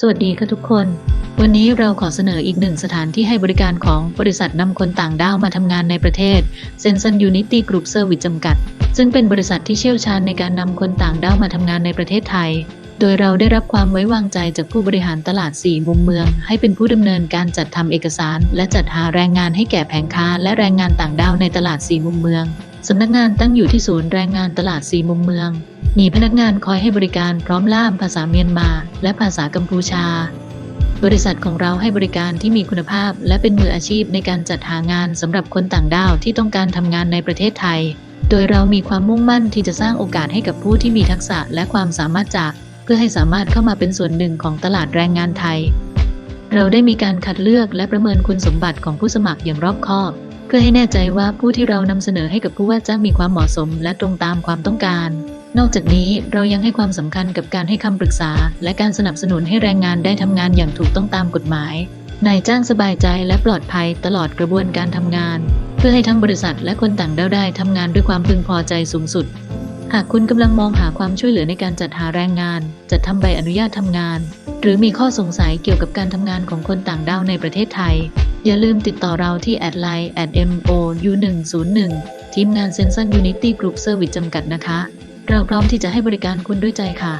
สวัสดีค่ะทุกคน วันนี้เราขอเสนออีกหนึ่งสถานที่ให้บริการของบริษัทนำคนต่างด้าวมาทำงานในประเทศ s e n s o n Unity Group Service จำกัด ซึ่งเป็นบริษัทที่เชี่ยวชาญในการนำคนต่างด้าวมาทำงานในประเทศไทย โดยเราได้รับความไว้วางใจจากผู้บริหารตลาด 4 มุมเมือง ให้เป็นผู้ดำเนินการจัดทำเอกสาร และจัดหาแรงงานให้แก่แผงค้า และแรงงานต่างด้าวในตลาด 4 มุมเมือง สำนักงานตั้งอยู่ที่ศูนย์แรงงานตลาด4มุมเมือง มีพนักงานคอยให้บริการพร้อมล่ามภาษาเมียนมา และภาษากัมพูชา บริษัทของเราให้บริการที่มีคุณภาพ และเป็นมืออาชีพในการจัดหางานสำหรับคนต่างด้าวที่ต้องการทำงานในประเทศไทย โดยเรามีความมุ่งมั่นที่จะสร้างโอกาสให้กับผู้ที่มีทักษะและความสามารถจาก เพื่อให้สามารถเข้ามาเป็นส่วนหนึ่งของตลาดแรงงานไทย เราได้มีการคัดเลือกและประเมินคุณสมบัติของผู้สมัครอย่างรอบคอบ เพื่อให้แน่ใจว่าผู้ที่เรานำเสนอให้กับผู้ว่าจ้างมีความเหมาะสม และตรงตามความต้องการ นอกจากนี้เรายังให้ความสำคัญกับการให้คำปรึกษา และการสนับสนุนให้แรงงานได้ทำงานอย่างถูกต้องตามกฎหมายนายจ้างสบายใจและปลอดภัยตลอดกระบวนการทำงาน เพื่อให้ทั้งบริษัทและคนต่างด้าวได้ทำงานด้วยความพึงพอใจสูงสุด หากคุณกำลังมองหาความช่วยเหลือในการจัดหาแรงงาน จัดทำใบอนุญาตทำงาน หรือมีข้อสงสัยเกี่ยวกับการทำงานของคนต่างด้าวในประเทศไทย อย่าลืมติดต่อเราที่แอดไลน์แอด mou 1 0 1ทีมงานเซนซัน Unity Group Service จำกัดนะคะ เราพร้อมที่จะให้บริการคุณด้วยใจค่ะ